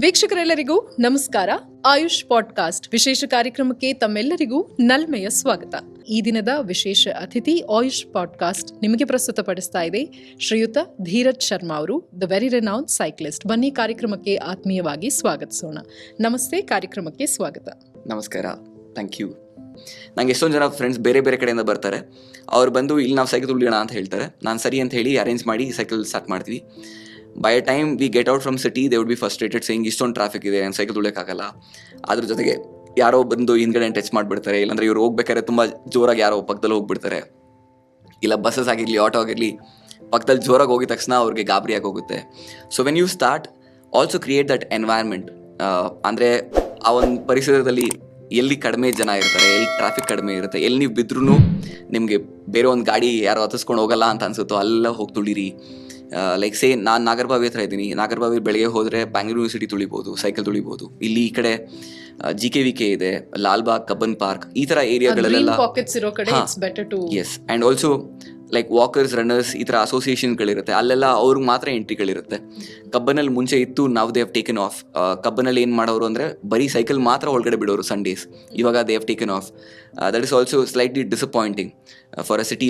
ವೀಕ್ಷಕರೆಲ್ಲರಿಗೂ ನಮಸ್ಕಾರ. ಆಯುಷ್ ಪಾಡ್ಕಾಸ್ಟ್ ವಿಶೇಷ ಕಾರ್ಯಕ್ರಮಕ್ಕೆ ತಮ್ಮೆಲ್ಲರಿಗೂ ನಲ್ಮೆಯ ಸ್ವಾಗತ. ಈ ದಿನದ ವಿಶೇಷ ಅತಿಥಿ ಆಯುಷ್ ಪಾಡ್ಕಾಸ್ಟ್ ನಿಮಗೆ ಪ್ರಸ್ತುತಪಡಿಸ್ತಾ ಇದೆ ಶ್ರೀಯುತ ಧೀರಜ್ ಶರ್ಮಾ ಅವರು, ದ ವೆರಿ ರೆನೌನ್ ಸೈಕ್ಲಿಸ್ಟ್. ಬನ್ನಿ ಕಾರ್ಯಕ್ರಮಕ್ಕೆ ಆತ್ಮೀಯವಾಗಿ ಸ್ವಾಗತಿಸೋಣ. ನಮಸ್ತೆ, ಕಾರ್ಯಕ್ರಮಕ್ಕೆ ಸ್ವಾಗತ. ನಮಸ್ಕಾರ. ಥ್ಯಾಂಕ್ ಯು ನಂಗೆ ಎಷ್ಟೊಂದು ಜನ ಫ್ರೆಂಡ್ಸ್ ಬೇರೆ ಬೇರೆ ಕಡೆಯಿಂದ ಬರ್ತಾರೆ. ಅವ್ರು ಬಂದು, ಇಲ್ಲಿ ನಾವು ಸೈಕಲ್ ತುಳಿಯೋಣ ಅಂತ ಹೇಳ್ತಾರೆ. ನಾನು ಸರಿ ಅಂತ ಹೇಳಿ ಅರೇಂಜ್ ಮಾಡಿ ಸೈಕಲ್ ಸ್ಟಾರ್ಟ್ ಮಾಡ್ತೀವಿ. By time we get out from city they would be frustrated saying ಇಷ್ಟೊಂದು ಟ್ರಾಫಿಕ್ ಇದೆ ಸೈಕಲ್ ತುಳಿಯೋಕ್ಕಾಗಲ್ಲ ಅದ್ರ ಜೊತೆಗೆ ಯಾರೋ ಬಂದು ಹಿಂದ್ಗಡೆ ಟಚ್ ಮಾಡಿಬಿಡ್ತಾರೆ, ಇಲ್ಲಾಂದ್ರೆ ಇವ್ರು ಹೋಗ್ಬೇಕಾದ್ರೆ ತುಂಬ ಜೋರಾಗಿ ಯಾರೋ ಪಕ್ಕದಲ್ಲಿ ಹೋಗ್ಬಿಡ್ತಾರೆ. ಇಲ್ಲ ಬಸ್ಸಸ್ ಆಗಿರಲಿ ಆಟೋ ಆಗಿರಲಿ ಪಕ್ಕದಲ್ಲಿ ಜೋರಾಗಿ ಹೋಗಿದ ತಕ್ಷಣ ಅವ್ರಿಗೆ ಗಾಬರಿಯಾಗಿ ಹೋಗುತ್ತೆ so when you start also create that environment ಅಂದರೆ ಆ ಒಂದು ಪರಿಸರದಲ್ಲಿ ಎಲ್ಲಿ ಕಡಿಮೆ ಜನ ಇರ್ತಾರೆ, ಎಲ್ಲಿ ಟ್ರಾಫಿಕ್ ಕಡಿಮೆ ಇರುತ್ತೆ, ಎಲ್ಲಿ ನೀವು ಬಿದ್ರೂ ನಿಮಗೆ ಬೇರೆ ಒಂದು ಗಾಡಿ ಯಾರೋ ಹತ್ತಿಸ್ಕೊಂಡು ಹೋಗಲ್ಲ ಅಂತ ಅನಿಸುತ್ತೋ ಅಲ್ಲ ಹೋಗಿ ತುಳಿರಿ. ಲೈಕ್ ಸೇ ನಾನು ನಾಗರಬಾವಿ ಹತ್ರ ಇದ್ದೀನಿ. ನಾಗರಬಾವಿ ಬೆಳಗ್ಗೆ ಹೋದರೆ ಬ್ಯಾಂಗ್ಳೂರು ಯೂನಿವರ್ಸಿಟಿ ತುಳಿಬೋದು ಸೈಕಲ್ ತುಳಿಬೋದು. ಇಲ್ಲಿ ಈ ಕಡೆ ಜಿ ಕೆ ವಿ ಕೆ ಇದೆ ಲಾಲ್ಬಾಗ್ ಕಬ್ಬನ್ ಪಾರ್ಕ್ ಈ ಥರ ಏರಿಯಾಗಳಲ್ಲೆಲ್ಲ yes and also like walkers runners ಈ ಥರ ಅಸೋಸಿಯೇಷನ್ಗಳಿರುತ್ತೆ ಅಲ್ಲೆಲ್ಲ ಅವ್ರಿಗೆ ಮಾತ್ರ ಎಂಟ್ರಿಗಳಿರುತ್ತೆ ಕಬ್ಬನಲ್ಲಿ ಮುಂಚೆ ಇತ್ತು ನಾವು ದೇ ಹವ್ ಟೇಕನ್ ಆಫ್ ಕಬ್ಬನಲ್ಲಿ ಏನು ಮಾಡೋರು ಅಂದರೆ ಬರೀ ಸೈಕಲ್ ಮಾತ್ರ ಒಳಗಡೆ ಬಿಡೋರು ಸಂಡೇಸ್ ಇವಾಗ they have taken off that is also slightly disappointing for a city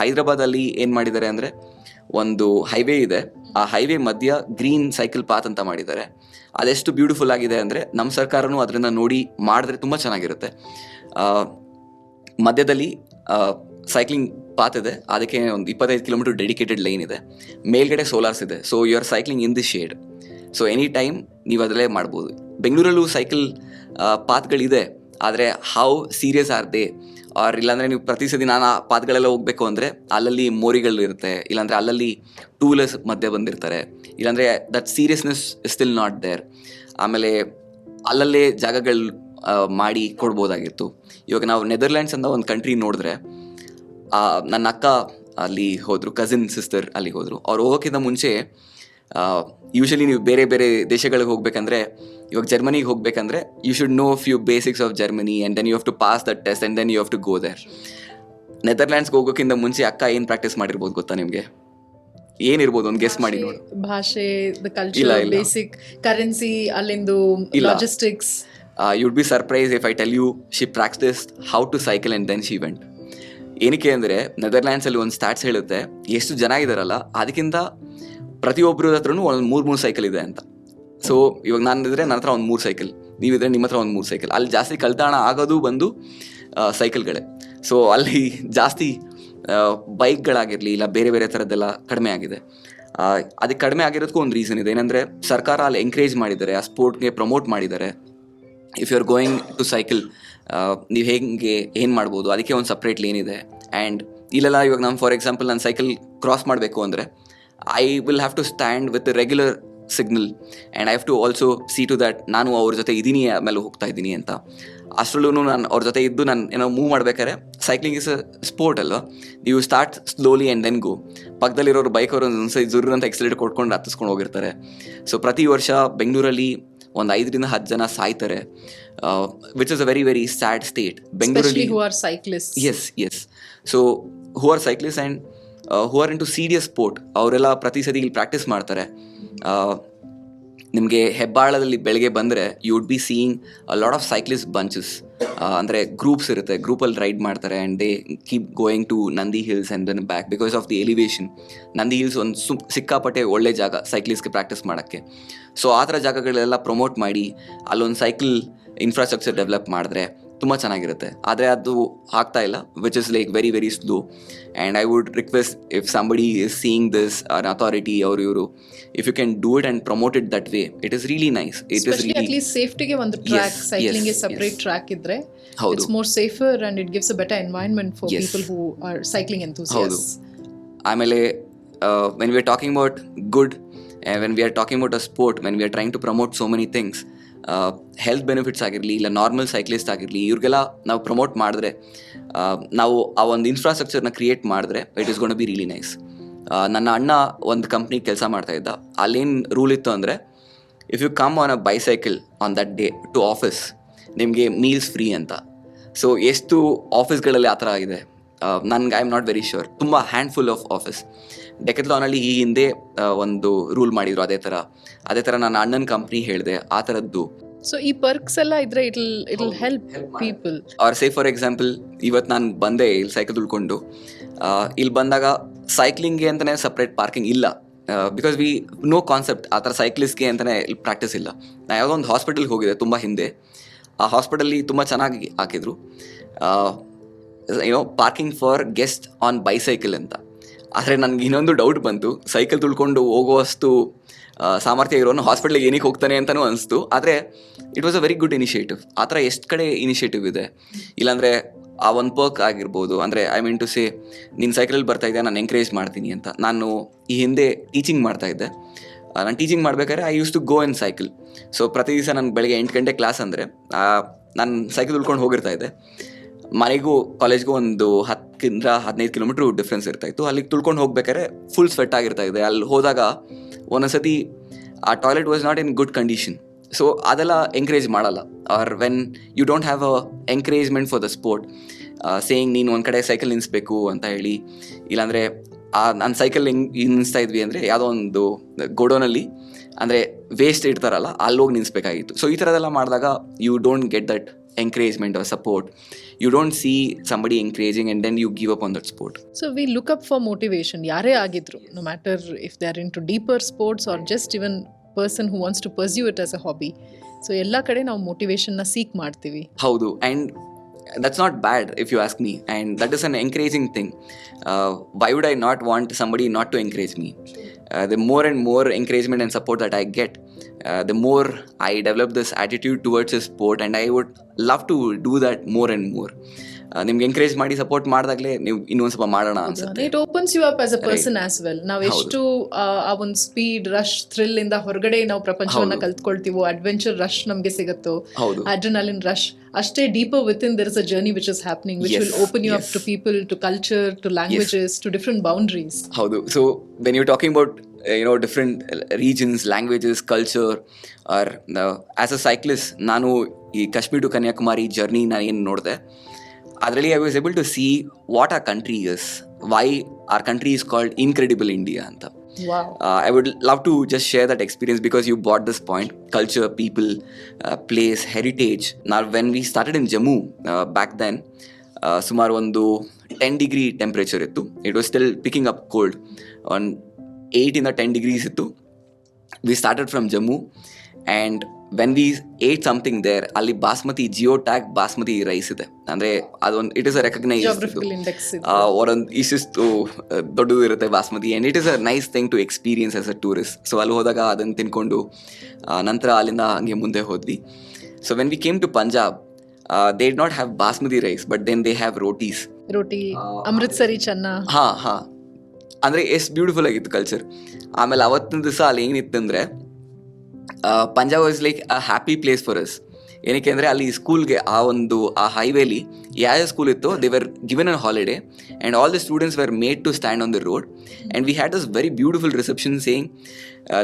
Hyderabad ಅಲ್ಲಿ ಏನು ಮಾಡಿದ್ದಾರೆ ಅಂದರೆ ಒಂದು ಹೈವೇ ಇದೆ. ಆ ಹೈವೇ ಮಧ್ಯ ಗ್ರೀನ್ ಸೈಕಲ್ ಪಾತ್ ಅಂತ ಮಾಡಿದ್ದಾರೆ. ಅದೆಷ್ಟು ಬ್ಯೂಟಿಫುಲ್ ಆಗಿದೆ ಅಂದರೆ ನಮ್ಮ ಸರ್ಕಾರನೂ ಅದರಿಂದ ನೋಡಿ ಮಾಡಿದ್ರೆ ತುಂಬ ಚೆನ್ನಾಗಿರುತ್ತೆ. ಮಧ್ಯದಲ್ಲಿ ಸೈಕ್ಲಿಂಗ್ ಪಾತ್ ಇದೆ. ಅದಕ್ಕೆ ಒಂದು ಇಪ್ಪತ್ತೈದು ಕಿಲೋಮೀಟರ್ ಡೆಡಿಕೇಟೆಡ್ ಲೈನ್ ಇದೆ. ಮೇಲ್ಗಡೆ ಸೋಲಾರ್ಸ್ ಇದೆ. So you are cycling in the shade so any time ನೀವು ಅದರಲ್ಲೇ ಮಾಡ್ಬೋದು. ಬೆಂಗಳೂರಲ್ಲೂ ಸೈಕಲ್ ಪಾತ್ಗಳಿದೆ ಆದರೆ how serious are they are ಇಲ್ಲಾಂದರೆ ನೀವು ಪ್ರತಿ ಸತಿ ನಾನು ಆ ಪಾತ್ಗಳೆಲ್ಲ ಹೋಗಬೇಕು ಅಂದರೆ ಅಲ್ಲಲ್ಲಿ ಮೋರಿಗಳು ಇರುತ್ತೆ. ಇಲ್ಲಾಂದರೆ ಅಲ್ಲಲ್ಲಿ ಟೂ ವೀಲರ್ಸ್ ಮಧ್ಯೆ ಬಂದಿರ್ತಾರೆ. ಇಲ್ಲಾಂದರೆ that seriousness still not there ಆಮೇಲೆ ಅಲ್ಲಲ್ಲೇ ಜಾಗಗಳು ಮಾಡಿ ಕೊಡ್ಬೋದಾಗಿತ್ತು. ಇವಾಗ ನಾವು ನೆದರ್ಲ್ಯಾಂಡ್ಸ್ ಅಂತ ಒಂದು ಕಂಟ್ರಿ ನೋಡಿದ್ರೆ ನನ್ನ ಅಕ್ಕ ಅಲ್ಲಿ ಹೋದರು ಕಸಿನ್ ಸಿಸ್ಟರ್ ಅಲ್ಲಿ ಹೋದರು. ಅವ್ರು ಹೋಗೋಕ್ಕಿಂತ ಮುಂಚೆ ಯೂಶಲಿ ನೀವು ಬೇರೆ ಬೇರೆ ದೇಶಗಳಿಗೆ ಹೋಗಬೇಕಂದ್ರೆ ಇವಾಗ ಜರ್ಮನಿಗೆ ಹೋಗಬೇಕಂದ್ರೆ you should know few basics of Germany and then you have to pass that test and then you have to go there ನೆದರ್ಲ್ಯಾಂಡ್ಸ್ಗೆ ಹೋಗೋಕ್ಕಿಂತ ಮುಂಚೆ ಅಕ್ಕ ಏನು ಪ್ರಾಕ್ಟೀಸ್ ಮಾಡಿರ್ಬೋದು ಗೊತ್ತಾ ನಿಮಗೆ? ಏನಿರ್ಬೋದು ಒಂದು ಗೆಸ್ ಮಾಡಿ ನೋಡಿ. ಭಾಷೆ ಕಲ್ಚರ್ ಬೇಸಿಕ್ ಕರೆನ್ಸಿ ಅಲ್ಲಿಂದು. Logistics would be surprise if I tell you she practice how to cycle and then she went ಏನಕ್ಕೆ ಅಂದರೆ ನೆದರ್ಲ್ಯಾಂಡ್ಸಲ್ಲಿ ಒಂದು ಸ್ಟಾಟ್ಸ್ ಹೇಳುತ್ತೆ ಎಷ್ಟು ಜನ ಇದ್ದಾರಲ್ಲ ಅದಕ್ಕಿಂತ ಪ್ರತಿಯೊಬ್ಬರ ಹತ್ರನೂ ಒಂದು ಮೂರು ಮೂರು ಸೈಕಲ್ ಇದೆ ಅಂತ. ಸೊ ಇವಾಗ ನಾನು ಇದ್ರೆ ನನ್ನ ಹತ್ರ ಒಂದು ಮೂರು ಸೈಕಲ್ ನೀವಿದ್ರೆ ನಿಮ್ಮ ಹತ್ರ ಒಂದು ಮೂರು ಸೈಕಲ್ ಅಲ್ಲಿ ಜಾಸ್ತಿ ಕಲ್ತಾಣ ಆಗೋದು ಬಂದು ಸೈಕಲ್ಗಳೇ ಸೊ ಅಲ್ಲಿ ಜಾಸ್ತಿ ಬೈಕ್ಗಳಾಗಿರಲಿ ಇಲ್ಲ ಬೇರೆ ಬೇರೆ ಥರದ್ದೆಲ್ಲ ಕಡಿಮೆ ಆಗಿದೆ. ಅದಕ್ಕೆ ಕಡಿಮೆ ಆಗಿರೋದಕ್ಕೂ ಒಂದು ರೀಸನ್ ಇದೆ. ಏನಂದರೆ, ಸರ್ಕಾರ ಅಲ್ಲಿ ಎಂಕರೇಜ್ ಮಾಡಿದ್ದಾರೆ, ಆ ಸ್ಪೋರ್ಟ್ಗೆ ಪ್ರಮೋಟ್ ಮಾಡಿದ್ದಾರೆ. If you are going to cycle ನೀವು ಹೇಗೆ, ಏನು ಮಾಡ್ಬೋದು, ಅದಕ್ಕೆ ಒಂದು ಸಪ್ರೇಟ್ ಲೇನ್ ಇದೆ. ಆ್ಯಂಡ್ ಇಲ್ಲೆಲ್ಲ ಇವಾಗ ನಾನು ಫಾರ್ ಎಕ್ಸಾಂಪಲ್ ನಾನು ಸೈಕಲ್ ಕ್ರಾಸ್ ಮಾಡಬೇಕು ಅಂದರೆ I will have to stand with regular signal and I have to also see to that ನಾನು ಅವ್ರ ಜೊತೆ ಇದ್ದೀನಿ ಆಮೇಲೆ ಹೋಗ್ತಾ ಇದ್ದೀನಿ ಅಂತ. ಅಷ್ಟರಲ್ಲೂ ನಾನು ಅವ್ರ ಜೊತೆ ಇದ್ದು ನಾನು ಏನೋ ಮೂವ್ ಮಾಡ್ಬೇಕಾದ್ರೆ ಸೈಕ್ಲಿಂಗ್ ಇಸ್ ಅ ಸ್ಪೋರ್ಟ್ ಅಲ್ವಾ? ನೀವು start slowly and then go ಪಕ್ಕದಲ್ಲಿರೋರು bike ಅವರು ಸೈಜ್ ಜುರ್ರ್ ಅಂತ ಎಕ್ಸಲೇಟ್ ಕೊಟ್ಕೊಂಡು ಹತ್ತಿಸ್ಕೊಂಡು ಹೋಗಿರ್ತಾರೆ. ಸೊ ಪ್ರತಿ ವರ್ಷ ಬೆಂಗಳೂರಲ್ಲಿ ಒಂದು ಐದರಿಂದ ಹತ್ತು ಜನ ಸಾಯ್ತಾರೆ. Which is a very very sad state ಬೆಂಗಳೂರಲ್ಲಿ yes yes so who are cyclist and who are into serious sport ಅವರೆಲ್ಲ ಪ್ರತಿ ಸತಿ ಇಲ್ಲಿ ಪ್ರಾಕ್ಟೀಸ್ ಮಾಡ್ತಾರೆ ನಿಮಗೆ ಹೆಬ್ಬಾಳದಲ್ಲಿ ಬೆಳಗ್ಗೆ ಬಂದರೆ you would be seeing a lot of cyclist bunches ಅಂದರೆ ಗ್ರೂಪ್ಸ್ ಇರುತ್ತೆ ಗ್ರೂಪಲ್ಲಿ ರೈಡ್ ಮಾಡ್ತಾರೆ and they keep going to Nandi Hills and then back because of the elevation Nandi Hills ಒಂದು ಸು, ಸಿಕ್ಕಾಪಟ್ಟೆ ಒಳ್ಳೆ ಜಾಗ ಸೈಕ್ಲಿಸ್ಟ್ಗೆ ಪ್ರಾಕ್ಟೀಸ್ ಮಾಡೋಕ್ಕೆ. ಸೊ ಆ ಥರ ಜಾಗಗಳೆಲ್ಲ ಪ್ರಮೋಟ್ ಮಾಡಿ, ಅಲ್ಲೊಂದು ಸೈಕಲ್ ಇನ್ಫ್ರಾಸ್ಟ್ರಕ್ಚರ್ ಡೆವಲಪ್ ಮಾಡಿದ್ರೆ ತುಂಬ ಚೆನ್ನಾಗಿರುತ್ತೆ. ಆದರೆ ಅದು ಆಗ್ತಾ ಇಲ್ಲ which is like very very slow and I would request if somebody is seeing this an authority ಅವರು ಇವರು if you can do it and promote it that way it is really nice it is really ಸೇಫ್ಟಿಗೆ ಒಂದು track cycling separate track ಇದ್ರೆ ಹೌದು. It's more safer and it gives a better environment for people who are cycling ಹೌದು. ಆಮೇಲೆ when we are talking about good when we are talking about a sport when we are trying to promote so many things health benefits ಆಗಿರಲಿ, ಇಲ್ಲ normal cyclist ಆಗಿರಲಿ, ಇವ್ರಿಗೆಲ್ಲ ನಾವು promote ಮಾಡಿದ್ರೆ ನಾವು ಆ ಒಂದು ಇನ್ಫ್ರಾಸ್ಟ್ರಕ್ಚರ್ನ ಕ್ರಿಯೇಟ್ ಮಾಡಿದ್ರೆ it is gonna be really nice ನನ್ನ ಅಣ್ಣ ಒಂದು ಕಂಪ್ನಿ ಕೆಲಸ ಮಾಡ್ತಾ ಇದ್ದ. ಅಲ್ಲೇನು ರೂಲ್ ಇತ್ತು ಅಂದರೆ if you come on a bicycle on that day to office ನಿಮಗೆ ಮೀಲ್ಸ್ ಫ್ರೀ ಅಂತ. ಸೊ ಎಷ್ಟು ಆಫೀಸ್ಗಳಲ್ಲಿ ಆ ಥರ ಇದೆ ನನ್ಗೆ I am not very sure ತುಂಬ ಹ್ಯಾಂಡ್ಫುಲ್ ಆಫ್ ಆಫೀಸ್ ಡೆಕೆತ್ಲಾನಲ್ಲಿ ಈ ಹಿಂದೆ ಒಂದು ರೂಲ್ ಮಾಡಿದ್ರು ಅದೇ ಥರ ಅದೇ ಥರ ನನ್ನ ಅಣ್ಣನ ಕಂಪ್ನಿ ಹೇಳಿದೆ ಆ ಥರದ್ದು ಸೊ ಈ ಪರ್ಕ್ಸ್ ಎಲ್ಲ ಇದ್ರೆ it it will help people are say for example ಇವತ್ತು ನಾನು ಬಂದೆ ಇಲ್ಲಿ ಸೈಕಲ್ ಉಳ್ಕೊಂಡು. ಇಲ್ಲಿ ಬಂದಾಗ ಸೈಕ್ಲಿಂಗ್ಗೆ ಅಂತಲೇ ಸಪ್ರೇಟ್ ಪಾರ್ಕಿಂಗ್ ಇಲ್ಲ. ಬಿಕಾಸ್ ವಿ ನೋ ಕಾನ್ಸೆಪ್ಟ್ ಆ ಥರ ಸೈಕ್ಲಿಸ್ಟ್ಗೆ ಅಂತಲೇ ಇಲ್ಲಿ ಪ್ರಾಕ್ಟೀಸ್ ಇಲ್ಲ. ನಾನು ಯಾವುದೋ ಒಂದು ಹಾಸ್ಪಿಟಲ್ಗೆ ಹೋಗಿದೆ ತುಂಬ ಹಿಂದೆ. ಆ ಹಾಸ್ಪಿಟಲ್ಲಿ ತುಂಬ ಚೆನ್ನಾಗಿ ಹಾಕಿದ್ರು. ಏನೋ parking for guest on bicycle ಅಂತ. ಆದರೆ ನನಗೆ ಇನ್ನೊಂದು ಡೌಟ್ ಬಂತು. ಸೈಕಲ್ ತುಳ್ಕೊಂಡು ಹೋಗುವಷ್ಟು ಸಾಮರ್ಥ್ಯ ಇರೋನು ಹಾಸ್ಪಿಟ್ಲಿಗೆ ಏನಕ್ಕೆ ಹೋಗ್ತಾನೆ ಅಂತಲೂ ಅನಿಸ್ತು. ಆದರೆ it was a very good initiative ಆ ಥರ ಎಷ್ಟು ಕಡೆ ಇನಿಷಿಯೇಟಿವ್ ಇದೆ? ಇಲ್ಲಾಂದರೆ ಆ ಒನ್ ಪರ್ಕ್ ಆಗಿರ್ಬೋದು. ಅಂದರೆ ಐ ಮೀನ್ ಟು ಸೇ ನಿನ್ನ ಸೈಕಲಲ್ಲಿ ಬರ್ತಾ ಇದ್ದೆ ನಾನು ಎಂಕರೇಜ್ ಮಾಡ್ತೀನಿ ಅಂತ. ನಾನು ಈ ಹಿಂದೆ ಟೀಚಿಂಗ್ ಮಾಡ್ತಾ ಇದ್ದೆ. ನಾನು ಟೀಚಿಂಗ್ ಮಾಡ್ಬೇಕಾದ್ರೆ I used to go in cycle so ಪ್ರತಿ ದಿವಸ ನಾನು ಬೆಳಗ್ಗೆ ಎಂಟು ಗಂಟೆ ಕ್ಲಾಸ್ ಅಂದರೆ ನಾನು ಸೈಕಲ್ ಉಳ್ಕೊಂಡು ಹೋಗಿರ್ತಾ ಇದ್ದೆ. ಮನೆಗೂ ಕಾಲೇಜ್ಗೂ ಒಂದು ಹತ್ತರಿಂದ ಹದಿನೈದು ಕಿಲೋಮೀಟ್ರ್ ಡಿಫ್ರೆನ್ಸ್ ಇರ್ತಾ ಇತ್ತು ಅಲ್ಲಿಗೆ ತುಳ್ಕೊಂಡು ಹೋಗ್ಬೇಕಾದ್ರೆ ಫುಲ್ ಸ್ವೆಟ್ ಆಗಿರ್ತಾ ಇದೆ. ಅಲ್ಲಿ ಹೋದಾಗ ಒಂದೊಂದ್ಸತಿ ಆ toilet was not in good condition so ಅದೆಲ್ಲ ಎಂಕರೇಜ್ ಮಾಡಲ್ಲ. Or when you don't have a encouragement for the sport saying ನೀನು ಒಂದು ಕಡೆ ಸೈಕಲ್ ನಿಲ್ಲಿಸ್ಬೇಕು ಅಂತ ಹೇಳಿ, ಇಲ್ಲಾಂದರೆ ಆ, ನಾನು ಸೈಕಲ್ ಹೆಂಗೆ ನಿಲ್ಲಿಸ್ತಾ ಇದ್ವಿ ಅಂದರೆ ಯಾವುದೋ ಒಂದು ಗೋಡೋನಲ್ಲಿ ಅಂದರೆ ವೇಸ್ಟ್ ಇಡ್ತಾರಲ್ಲ ಅಲ್ಲಿ ಹೋಗಿ ನಿಲ್ಲಿಸ್ಬೇಕಾಗಿತ್ತು ಸೊ ಈ ಥರದೆಲ್ಲ ಮಾಡಿದಾಗ you don't get that encouragement or support you don't see somebody encouraging and then you give up on that sport so we look up for motivation ಯಾರೇ ಆಗಿದ್ರು no matter if they are into deeper sports or just even person who wants to pursue it as a hobby so ಎಲ್ಲ ಕಡೆ ನಾವು ಮೋಟಿವೇಶನ್ನ seek ಮಾಡ್ತೀವಿ ಹೌದು and that's not bad if you ask me and that is an encouraging thing why would I not want somebody not to encourage me the more and more encouragement and support that I get the more I develop this attitude towards the sport, and I would love to do that more and more. ನಿಮ್ಗೆ encourage ಮಾಡಿ support ಮಾಡಿದಾಗಲೇ ನೀವು ಇನ್ನೊಂದು ಸ್ವಲ್ಪ ಮಾಡೋಣ ಅನ್ಸುತ್ತೆ. It opens you up as a person as well ನಾವು ಎಷ್ಟು ಆ, ಒಂದು ಸ್ಪೀಡ್ ರಶ್ ಥ್ರಿಲ್ ಇಂದ ಹೊರಗಡೆ ನಾವು ಪ್ರಪಂಚವನ್ನ ಕಲ್ತ್ಕೊಳ್ತೀವೋ ಅಡ್ವೆಂಚರ್ ರಶ್ ನಮಗೆ ಸಿಗುತ್ತೋ ಅಡ್ರಿನಾಲಿನ್ ರಶ್ rush ಅಷ್ಟೇ deeper within there is a journey which is happening which will open you up. To people to culture to languages to different boundaries ಹೌದು. So when you talking about you know different regions languages culture or as a cyclist ನಾನು ಈ Kashmir to Kanyakumari journey ನಾನು ಏನು ನೋಡಿದೆ ಅದರಲ್ಲಿ I was able to see what our country is why our country is called incredible India ಅಂತ I would love to just share that experience that you bought this point culture people place heritage ನಾವು when we started in Jammu back then Jammu back then, ಸುಮಾರು ಒಂದು ten degree temperature ಇತ್ತು it was still picking up cold one ಏಯ್ಟಿಂದ ten degrees ಇತ್ತು. We started from Jammu and when we ate something there ಅಲ್ಲಿ basmati geo tag basmati rice ಇದೆ. ಅಂದರೆ ಅದೊಂದು it is a recognise ಅವರೊಂದು ಇಷ್ಟಿಷ್ಟು ದೊಡ್ಡದು ಇರುತ್ತೆ basmati and it is a nice thing to experience as a tourist so ಅಲ್ಲಿ ಹೋದಾಗ ಅದನ್ನು ತಿನ್ಕೊಂಡು ನಂತರ ಅಲ್ಲಿಂದ ಹಂಗೆ ಮುಂದೆ ಹೋದ್ವಿ. So when we came to Punjab they did not have basmati rice but then they have rotis roti Amritsari chana. ಹಾಂ ಹಾಂ. ಅಂದರೆ ಎಷ್ಟು ಬ್ಯೂಟಿಫುಲ್ ಆಗಿತ್ತು ಕಲ್ಚರ್ ಆಮೇಲೆ ಅವತ್ತಿನ ದಿವಸ ಅಲ್ಲಿ ಏನಿತ್ತಂದರೆ Punjab is like a happy place for us ಏನಕ್ಕೆ ಅಂದರೆ ಅಲ್ಲಿ ಸ್ಕೂಲ್ಗೆ ಆ ಒಂದು, ಆ ಹೈವೇಲಿ ಯಾವ ಸ್ಕೂಲ್ ಇತ್ತು they were given an holiday and all the students were made to stand on the road and we had us very beautiful reception saying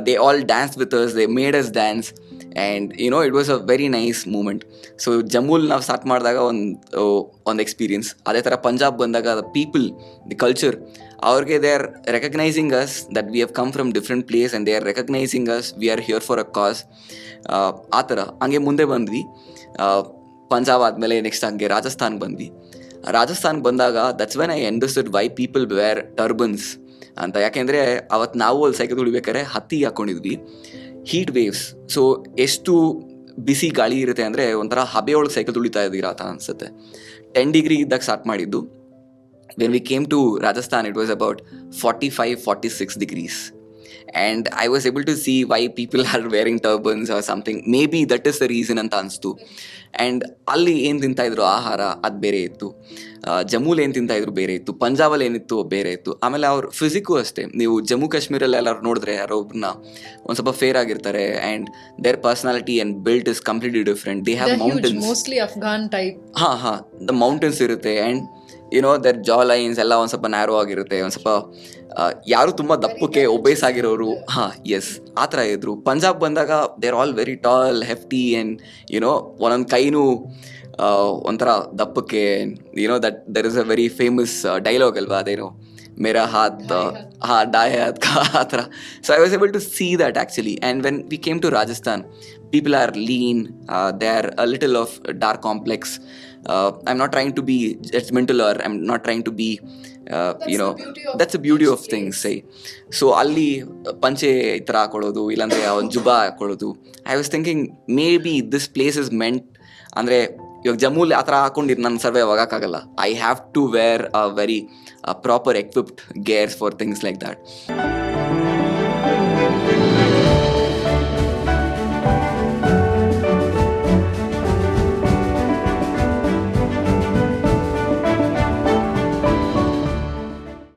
they all dance with us they made us dance and you know it was a very nice moment so ಜಮ್ಮುಲ್ ನಾವು start ಮಾಡಿದಾಗ ಒಂದು ಒಂದು experience ಅದೇ ಥರ ಪಂಜಾಬ್ ಬಂದಾಗ the people the culture ಅವ್ರಿಗೆ they are recognising us that we have come from different place and they are recognising us we are here for a cause ಆ ಥರ. ಹಂಗೆ ಮುಂದೆ ಬಂದ್ವಿ. ಪಂಜಾಬ್ ಆದಮೇಲೆ ನೆಕ್ಸ್ಟ್ ಹಂಗೆ ರಾಜಸ್ಥಾನ್ ಬಂದ್ವಿ. ರಾಜಸ್ಥಾನ್ಗೆ ಬಂದಾಗ that's when I understood why people wear turbans ಅಂತ. ಯಾಕೆಂದರೆ ಅವತ್ತು ನಾವು ಅಲ್ಲಿ ಸೈಕಲ್ ಉಳಿಬೇಕಾದ್ರೆ ಹತ್ತಿ ಹಾಕ್ಕೊಂಡಿದ್ವಿ ಹೀಟ್ ವೇವ್ಸ್ ಸೊ ಎಷ್ಟು ಬಿಸಿ ಗಾಳಿ ಇರುತ್ತೆ ಅಂದರೆ ಒಂಥರ ಹಬೆ ಸೈಕಲ್ ತುಳಿತಾ ಇದ್ದೀರಾ ಅಂತ ಅನಿಸುತ್ತೆ. ಟೆನ್ ಡಿಗ್ರಿ ಇದ್ದಾಗ ಸ್ಟಾರ್ಟ್ ಮಾಡಿದ್ದು. When we came to Rajasthan, it was about 45 46 degrees. And I was able to see why people are wearing turbans or something. Maybe that is the reason ಅಂತ ಅನಿಸ್ತು and ಅಲ್ಲಿ ಏನು ತಿಂತಾ ಇದ್ರು? ಆಹಾರ ಅದು ಬೇರೆ ಇತ್ತು. ಜಮ್ಮೂಲಿ ಏನು ತಿಂತಾ ಇದ್ರು? ಬೇರೆ ಇತ್ತು. ಪಂಜಾಬಲ್ಲಿ ಏನಿತ್ತು? ಬೇರೆ ಇತ್ತು. ಆಮೇಲೆ ಅವ್ರ ಫಿಸಿಕ್ಕು ಅಷ್ಟೇ. ನೀವು ಜಮ್ಮು ಕಾಶ್ಮೀರಲ್ಲಿ ಎಲ್ಲರೂ ನೋಡಿದ್ರೆ ಯಾರೋ ಒಬ್ಬರನ್ನ ಒಂದು ಸ್ವಲ್ಪ ಫೇರ್ ಆಗಿರ್ತಾರೆ. And their personality and built is completely different they have mountains mostly Afghan type ಹಾಂ ಹಾಂ. ದ ಮೌಂಟೇನ್ಸ್ ಇರುತ್ತೆ. And you know their jawlines ಎಲ್ಲ ಒಂದು ಸ್ವಲ್ಪ ನ್ಯಾರೋ ಆಗಿರುತ್ತೆ, ಒಂದು ಸ್ವಲ್ಪ ಯಾರು ತುಂಬ ದಪ್ಪಕ್ಕೆ ಒಬೇಸ್ ಆಗಿರೋರು, ಹಾಂ ಎಸ್ ಆ ಥರ ಇದ್ರು. ಪಂಜಾಬ್ ಬಂದಾಗ they're all very tall hefty and you know ಒಂದೊಂದು ಕೈನೂ ಒಂಥರ ದಪ್ಪಕ್ಕೆ you know that there is a very famous dialogue ಅಲ್ವಾ, ಅದೇನೋ. ಮೇರಾ हाथ ಹಾ डाए हाथ का हाथ so I was was to see that actually actually and when we to Rajasthan people are lean uh, they are a little of dark complex uh, i'm not trying to be judgmental or i'm not trying to be uh, you know that's the beauty of things say so ಅಲ್ಲಿ ಪಂಚೆ ಈ ಥರ ಹಾಕೊಳ್ಳೋದು ಇಲ್ಲಾಂದರೆ ಒಂದು ಜುಬಾ ಹಾಕೊಳ್ಳೋದು I was thinking maybe this place is meant ಅಂದರೆ ಇವಾಗ ಜಮ್ಮೂಲಿ ಆ ಥರ ಹಾಕೊಂಡಿದ್ದು ನನ್ನ survive ಆಗೋಕ್ಕಾಗಲ್ಲ I have to wear a very proper equipped gears for things like that